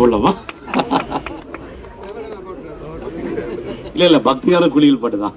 போடலாமா இல்ல இல்ல பக்தியான குளியல் பாட்டு தான்.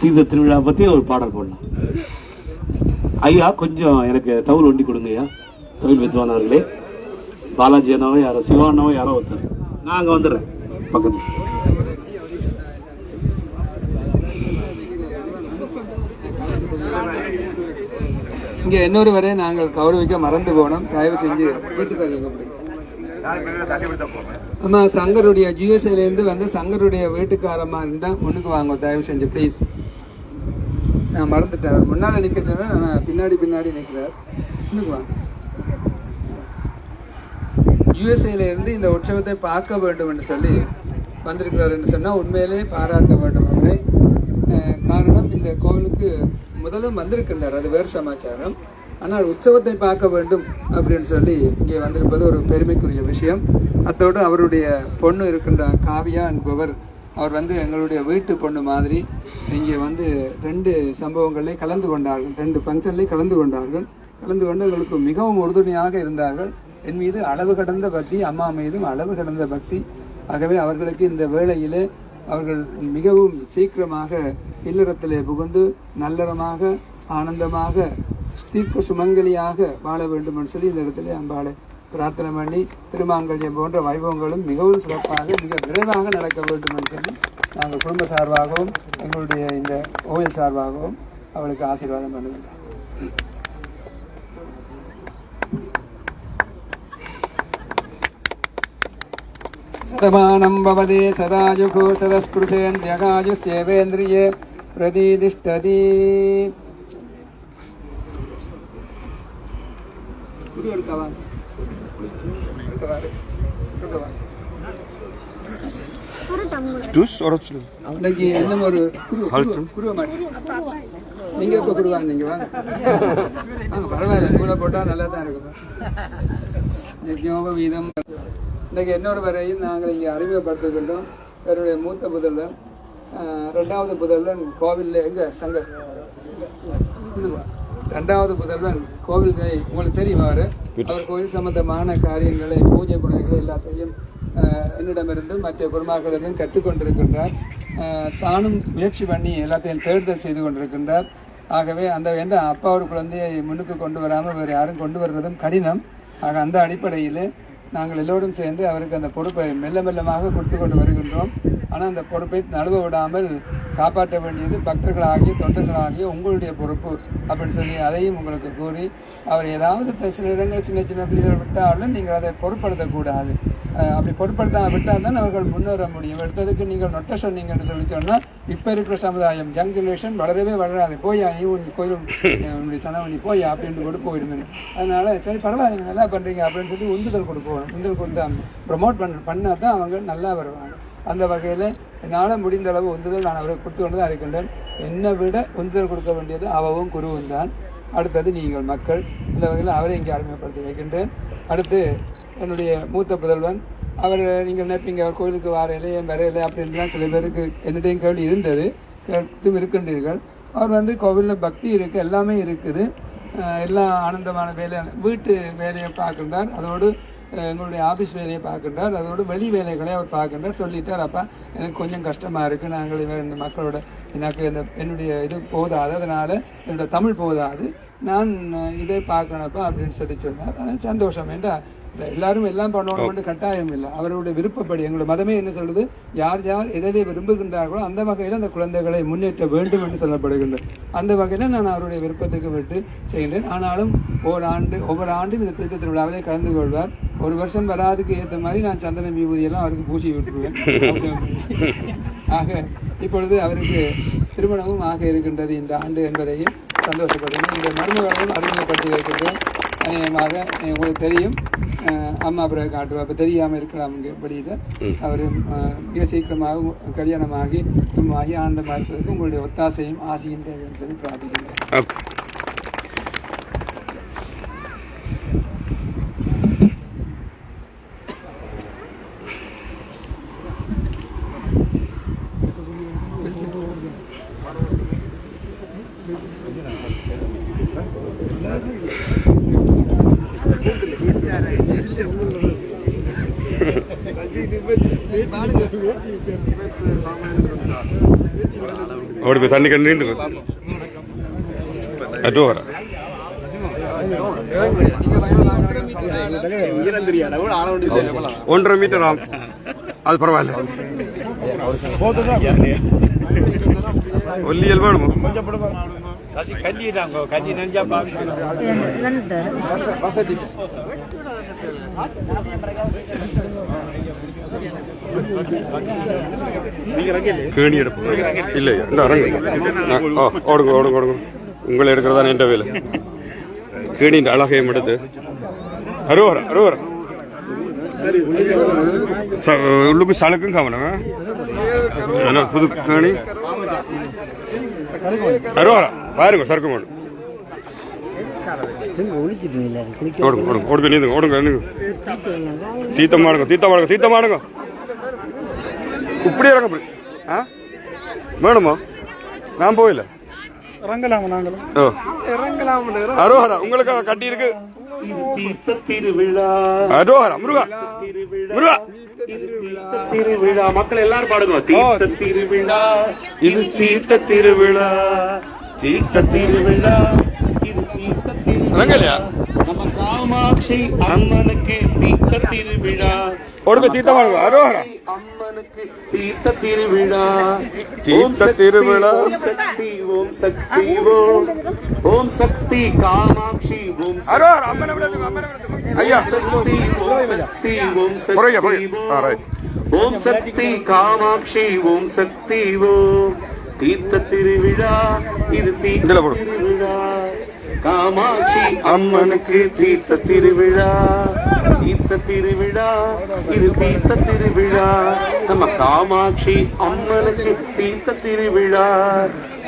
தீர்த்த திருவிழா பத்தி ஒரு பாடல் போடலாம். ஐயா கொஞ்சம் எனக்கு தவுல் ஒண்டி கொடுங்க ஐயா. தொழில் வித்வானவர்களே பாலாஜி அண்ணாவோ யாரோ சிவானாவோ யாரோ ஒருத்தர். நான் அங்கே வந்துடுறேன் பக்கத்து இங்கே இன்னொரு வரை நாங்கள் கௌரவிக்க மறந்து போனோம். தயவு செஞ்சு வீட்டுக்கு ஆமாம் அம்மா சங்கருடைய ஜிஎஸ்ஐலேருந்து வந்து சங்கருடைய வீட்டுக்காரமாக இருந்தால் முன்னுக்கு வாங்க தயவு செஞ்சு ப்ளீஸ் நான் மறந்துட்டேன். முன்னால் நிற்க சொன்னேன் நான் பின்னாடி பின்னாடி நிற்கிறார் முன்னுக்கு வாங்க. யுஎஸ்ஏலேருந்து இந்த உற்சவத்தை பார்க்க வேண்டும் என்று சொல்லி வந்திருக்கிறார் என்று சொன்னால் உண்மையிலே பாராட்ட வேண்டும் அவரை. காரணம் இந்த கோவிலுக்கு முதலும் வந்திருக்கின்றார். அது வேறு சமாச்சாரம். ஆனால் உற்சவத்தை பார்க்க வேண்டும் அப்படின்னு சொல்லி இங்கே வந்திருப்பது ஒரு பெருமைக்குரிய விஷயம். அத்தோடு அவருடைய பொண்ணு இருக்கின்ற காவியா என்பவர் அவர் வந்து எங்களுடைய வீட்டு பொண்ணு மாதிரி இங்கே வந்து ரெண்டு சம்பவங்களே கலந்து கொண்டார்கள் ரெண்டு ஃபங்க்ஷன்லேயும் கலந்து கொண்டார்கள். கலந்து கொண்டு எங்களுக்கு மிகவும் உறுதுணையாக இருந்தார்கள். என் மீது அளவு கடந்த பக்தி அம்மா மீதும் அளவு கடந்த பக்தி. ஆகவே அவர்களுக்கு இந்த வேளையிலே அவர்கள் மிகவும் சீக்கிரமாக இல்லறத்திலே புகுந்து நல்லறமாக ஆனந்தமாக தீர்க்க சுமங்கலியாக வாழ வேண்டும் சொல்லி இந்த இடத்துல அம்பாலை பிரார்த்தனை பண்ணி திருமாங்கல்யம் போன்ற வைபவங்களும் மிகவும் சிறப்பாக மிக விரைவாக நடக்க வேண்டும் சொல்லி நாங்கள் குடும்ப சார்பாகவும் எங்களுடைய இந்த ஓயில் சார்பாகவும் அவளுக்கு ஆசீர்வாதம் பண்ணுகின்றோம் சதமானம் பவதே சதாயுகோ சதஸ்புருஷேந்திரகாயுஷேவேந்திரியே பிரதிதிஷ்டதி. குரு இருக்கவா இன்னும் ஒரு குரு குரு குருவ மாட்டேன் நீங்க எப்ப குருவாங்க நீங்க வாங்க. பரவாயில்ல. கூட போட்டா நல்லா தான் இருக்கும் யஜ்ஞோப வீதம். இன்னைக்கு என்னோட வரையும் நாங்கள் இங்கே அறிமுகப்படுத்துகின்றோம் என்னுடைய மூத்த புதல்வன் ரெண்டாவது புதல்வன் கோவில்ல எங்க? சங்கர். ரெண்டாவது புதல்வன் கோவில் உங்களுக்கு தெரியும் அவரு அவர் கோவில் சம்பந்தமான காரியங்களை பூஜை முறைகள் எல்லாத்தையும் என்னிடமிருந்து மற்ற குருமார்களிடம் கற்றுக்கொண்டிருக்கின்றார் தானும் முயற்சி பண்ணி எல்லாத்தையும் தேடுதல் செய்து கொண்டிருக்கின்றார். ஆகவே அந்த எந்த அப்பா ஒரு குழந்தையை முன்னுக்கு கொண்டு வராமல் வேறு யாரும் கொண்டு வர்றதும் கடினம். ஆக அந்த அடிப்படையில் நாங்கள் எல்லோரும் சேர்ந்து அவருக்கு அந்த பொறுப்பை மெல்ல மெல்லமாக கொடுத்து கொண்டு வருகின்றோம். ஆனால் அந்த பொறுப்பை நழுவ விடாமல் காப்பாற்ற வேண்டியது பக்தர்களாகிய தொண்டர்களாகிய உங்களுடைய பொறுப்பு அப்படின்னு சொல்லி அதையும் உங்களுக்கு கூறி அவர் ஏதாவது சில இடங்கள் சின்ன சின்ன விட்டாலும் நீங்கள் அதை பொருட்படுத்தக்கூடாது. அப்படி பொருட்படுத்த விட்டால் தான் அவர்கள் முன்னேற முடியும். எடுத்ததுக்கு நீங்கள் நொட்ட சொன்னீங்கன்னு சொல்லி சொன்னால் இப்போ இருக்கிற சமுதாயம் யங் ஜெனரேஷன் வளரவே வளராது. போயா நீ உன் கோயில் உன்னுடைய சனவனி போயா அப்படின்ட்டு கூட போயிடுங்க அதனால சரி பரவாயில்ல நீங்கள் நல்லா பண்ணுறீங்க அப்படின்னு சொல்லி உந்துதல் கொடுப்போம். உந்துதல் கொடுத்து ப்ரமோட் பண்ண பண்ணால் தான் அவங்க நல்லா வருவாங்க. அந்த வகையில் என்னால் முடிந்த அளவு உந்துதல் நான் அவருக்கு கொடுத்து கொண்டு தான் இருக்கின்றேன் என்னை விட உந்துதல் கொடுக்க வேண்டியது அவவும் குருவும் தான். அடுத்தது நீங்கள் மக்கள். இந்த வகையில் அவரை இங்கே அறிமுகப்படுத்தி வைக்கின்றேன். அடுத்து என்னுடைய மூத்த புதல்வன். அவர் நீங்கள் நினைப்பீங்க அவர் கோயிலுக்கு வரையில ஏன் வரையில அப்படின்லாம் சில பேருக்கு என்னுடைய கேள்வி இருந்தது. கேட்டும் இருக்கின்றீர்கள். அவர் வந்து கோவிலில் பக்தி இருக்குது எல்லாமே இருக்குது. எல்லா எல்லாம் ஆனந்தமான வேலை வீட்டு வேலையை பார்க்கின்றார். அதோடு எங்களுடைய ஆஃபீஸ் வேலையை பார்க்கின்றார். அதோடு வெளி வேலைகளை அவர் பார்க்கின்றார். சொல்லிட்டார் அப்பா எனக்கு கொஞ்சம் கஷ்டமாக இருக்குது நாங்கள் இவர் இந்த மக்களோட எனக்கு இந்த என்னுடைய இது போதாது. அதனால் என்னோட தமிழ் போதாது. நான் இதை பார்க்கணப்பா அப்படின்னு சொல்லி சொன்னார். சந்தோஷம். ஏண்டா எல்லாரும் எல்லாம் பண்ணணும்னு கட்டாயம் இல்லை அவருடைய விருப்பப்படி எங்களுடைய மதமே என்ன சொல்லுது? யார் யார் எதை எதை விரும்புகின்றார்களோ அந்த வகையில் அந்த குழந்தைகளை முன்னேற்ற வேண்டும் என்று சொல்லப்படுகின்றது. அந்த வகையில் நான் அவருடைய விருப்பத்துக்கு விட்டு செய்கின்றேன் ஆனாலும் ஓர் ஆண்டு ஒவ்வொரு ஆண்டும் இந்த தீர்த்த திருவிழாவிலே கலந்து கொள்வார். ஒரு வருஷம் வராதுக்கு ஏற்ற மாதிரி நான் சந்தன விபூதியெல்லாம் அவருக்கு பூசி விட்டுருவேன். ஆக இப்பொழுது அவருக்கு திருமணமும் ஆக இருக்கின்றது இந்த ஆண்டு என்பதையும் சந்தோஷப்படுகிறேன். இந்த மருமகளையும் அறிமுகப்படுத்தி வைக்கின்றேன். அநேகமாக உங்களுக்கு தெரியும். அம்மா பிறகு காட்டுவா இப்போ தெரியாமல் இருக்கலாம் இங்கே படியில் அவர் மிக சீக்கிரமாக கல்யாணமாகி குடும்பமாகி ஆனந்தமாக இருப்பதற்கு உங்களுடைய ஒத்தாசையும் ஆசையும் தேவைன்னு சொல்லி பிரார்த்திக்கின்றேன். அப்படி போய் தண்ணி கண்டு நீந்து வர ஒன்றரை மீட்டர் ஆகும். அது பரவாயில்ல. ஒல்லியல் வேணுமா? வசதி கேணி எடுப்போம் இல்லை இந்த அரங்கு ஓ ஓடுங்க ஓடுங்க ஓடுங்க. உங்களை எடுக்கிறதா என்ற வேலை கேணியின் அழகையும் எடுத்து அருவரம் அருவரம் உள்ளுக்கு சளுக்கும் கவனம் புது கேணி. அருவரம் பாருங்க சறுக்கு மாடு. ஓடுங்க ஓடுங்க ஓடுங்க நீந்துங்க ஓடுங்க நீங்க தீத்த மாடுங்க. இப்படி இறங்க ஆ? வேணுமா? நான் போயில ஓ. அரோஹரா உங்களுக்கு கட்டி இருக்கு? அரோஹரா முருகா. முருகா. திருவிழா மக்கள் எல்லாரும் பாடுங்க தீர்த்த திருவிழா இது தீர்த்த திருவிழா. தீர்த்த திருவிழா. இது தீர்த்த விளங்கலையா? திருவிழா. நம்ம காமாட்சி அம்மனுக்கு தீர்த்த திருவிழா ஓடுங்க தீத்த மாடுங்க அரோஹரா. அம்மனுக்கு தீர்த்த திருவிழா தீர்த்த திருவிழா. ஓம் சக்தி ஓம் சக்தி ஓம். ஓம் சக்தி காமாட்சி ஓம் அரோஹரா அம்மனை விடுங்க அம்மனை விடுங்க. ஐயா. சக்தி ஓம் சக்தி ஓம். ஓம். காமாட்சி ஓம் சக்தி ஓம். தீர்த்த திருவிழா இது தீர்த்த. திருவிழா. காமாட்சி அம்மனுக்கு தீர்த்த திருவிழா. தீர்த்த திருவிழா இது தீர்த்த திருவிழா. நம்ம காமாட்சி அம்மனுக்கு தீர்த்த திருவிழா.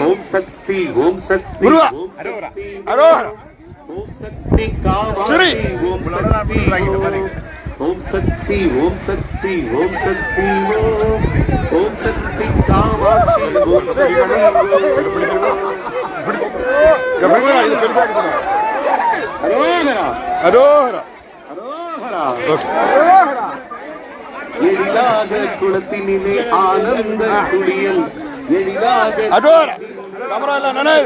ஓம் சக்தி ஓம் சக்தி. ஓம் சக்தி. ஓம் சக்தி காமாட்சி. ஓம் சக்தி. ஓம். ஓம் சக்தி ஓம் சக்தி ஓம் சக்தி. ஓம் ஓம் சக்தி காமாட்சி ஓம் சக்தி. இங்க பாருங்க, இது பெருசா இருக்கு பாருங்க. அரோகரா அரோஹரா அரோகரா ஓகே. எழிலாக குளத்தினிலே ஆனந்த குளியல் எழிலாக அரோஹரா கேமரா இல்ல நானே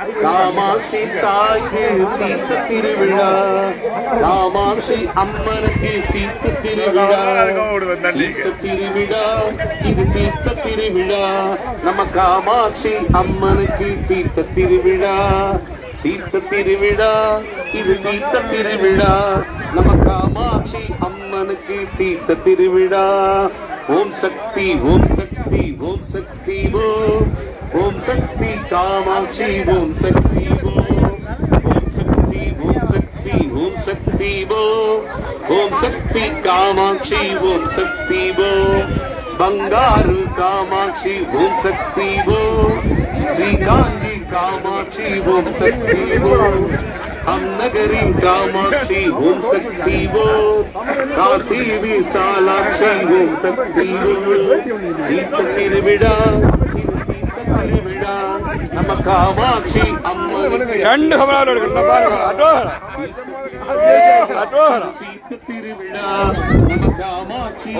காமாட்சி தாய்க்கு தீர்த்த திருவிழா. காமாட்சி அம்மனுக்கு தீர்த்த திருவிழா. தீர்த்த திருவிழா. இது தீர்த்த திருவிழா. நம்ம காமாட்சி அம்மனுக்கு தீர்த்த திருவிழா. தீர்த்த திருவிழா. இது தீர்த்த திருவிழா. நம்ம காமாட்சி அம்மனுக்கு தீர்த்த திருவிழா. ஓம் சக்தி ஓம் சக்தி ஓம் சக்தி ஓம் ஓம் சக்தி காமாட்சி ஓம் சக்தி ஓம் சக்தி ஓம் சக்தி ஓம் சக்தி ஓம் ஓம் சக்தி காமாட்சி ஓம் சக்தி ஓம் பங்காரு காமாட்சி ஓம் சக்தி ஓம் ஸ்ரீகாந்தி காமாட்சி ஓம் சக்தி ஓம் அந்நகரின் காமாட்சி ஓம் சக்தி ஓம் காசி விசாலாட்சி ஓம் சக்தி ஓம் தீர்த்த திருவிழா நம்ம காமாட்சி ரெண்டு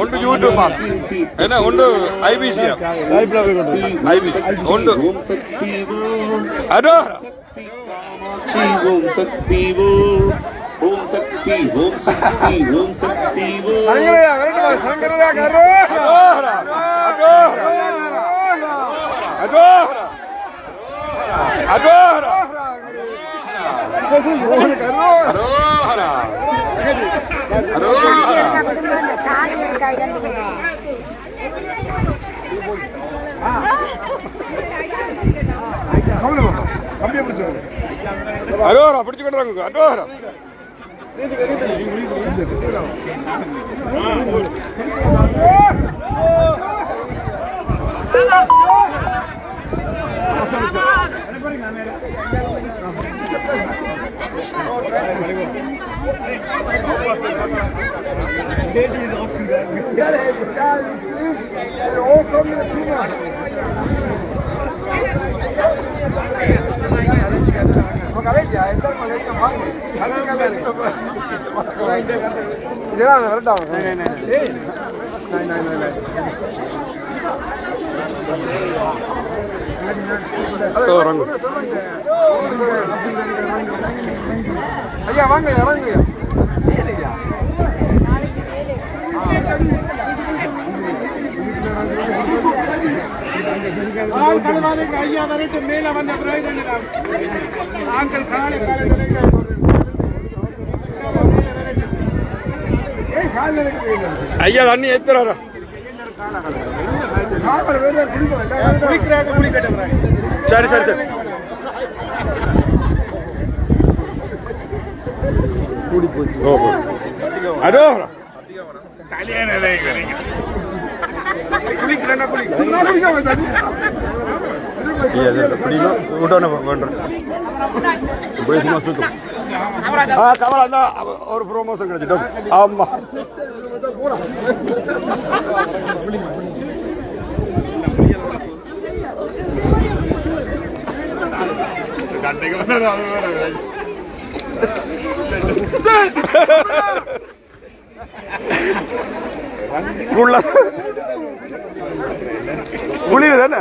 ஒன்று ஒன்று? ஐபிசி ஐபிசி ஒன்று சக்தி ஓம் அரோஹரா காமாட்சி ஓம் சக்தி ஓம் ஓம் சக்தி ஓம் சக்தி ஓம் சக்தி ஓம் அரோஹரா Arora പിടിച്ചുകൊണ്ടിറങ്ങുക Arora Der er jo kommet til இதெல்லாம் வரட்டா ஐயா வாங்க இறங்குங்க ஐயா வரட்டும் மேல வந்த பிரயோஜனம் ஆண்கள் காலை ஐயா தண்ணி ஏத்துறாரா சரி சரி சரி. ஓ அதோ. குளிக்கிறேன்னா குளிக்கிறேன். ஒரு ப்ரோமோஷன் கிடைச்சிட்டோம் ஆமா குளிர் தானே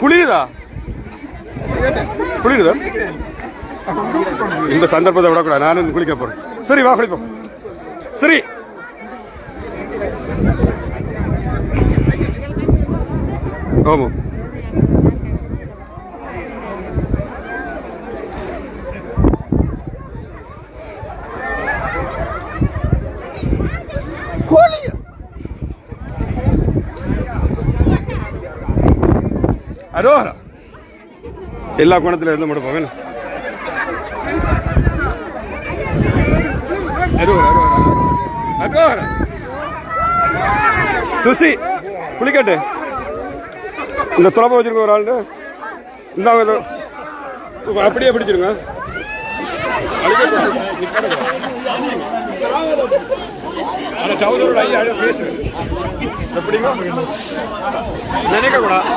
குளிருதா? குளிருதா? இந்த சந்தர்ப்பத்தை விடக்கூடாது. நானும் குளிக்க போறேன். சரி வா குளிப்போம். சரி. ஆமாம் அரோஹரா. எல்லா கோணத்துல இருந்து மட்டும் வேணும் அரோஹரா அரோஹரா துசி குளிக்கட்டு. இந்த துறப்ப வச்சிருக்க ஒரு ஆள் இந்த அப்படியே பிடிச்சிருங்க. அந்த டவுசரோட ஐயா பேசுறேன் எப்படிங்க? நினைக்க கூடாது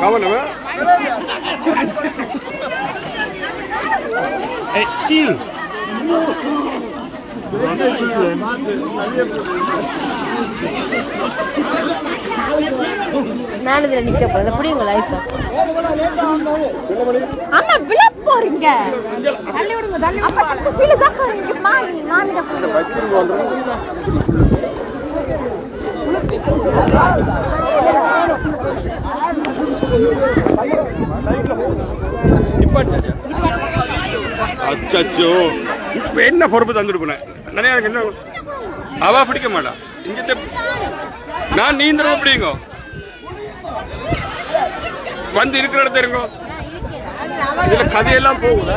கவனம் நான் இதுல நிக்க போறது எப்படி உங்க லைஃப் ஆமா விழ போறீங்க? தள்ளி விடுங்க தள்ளி அப்ப அந்த ஃபீல் தான் போறீங்க மாமி மாமி தான் அச்சோ இப்ப என்ன பொறுப்பு தந்துருக்கணும் நிறைய எனக்கு என்ன அவ பிடிக்க மாட்டா. இங்கிட்ட நான் நீந்திரம் பிடிங்கோ. வந்து இருக்கிற இடத்த இருக்கோம் இதுல கதையெல்லாம் போகுதா?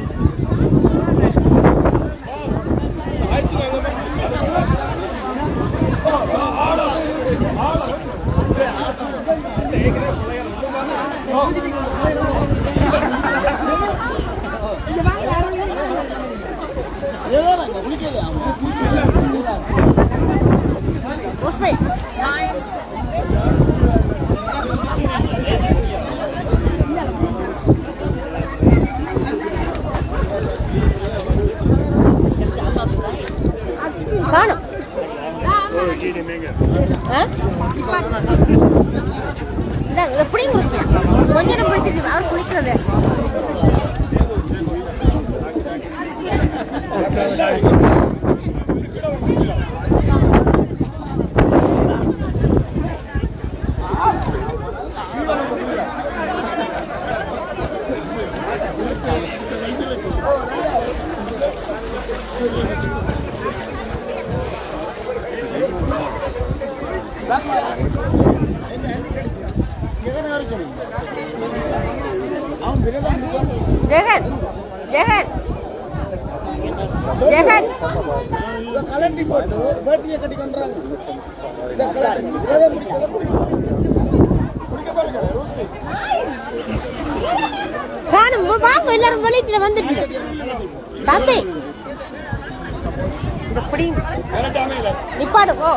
Roshmi, Claro. ¿Eh? இந்த இதை பிடிங்க கொஞ்ச நேரம் பிடிச்சிருக்கு அவர் குளிக்கிறது ஜெகன் ஜெகன் ஜெகன் காணும். வாங்க எல்லாரும் வெளியில வந்துட்டு. தம்பி. இப்படி நிப்பாடு ஓ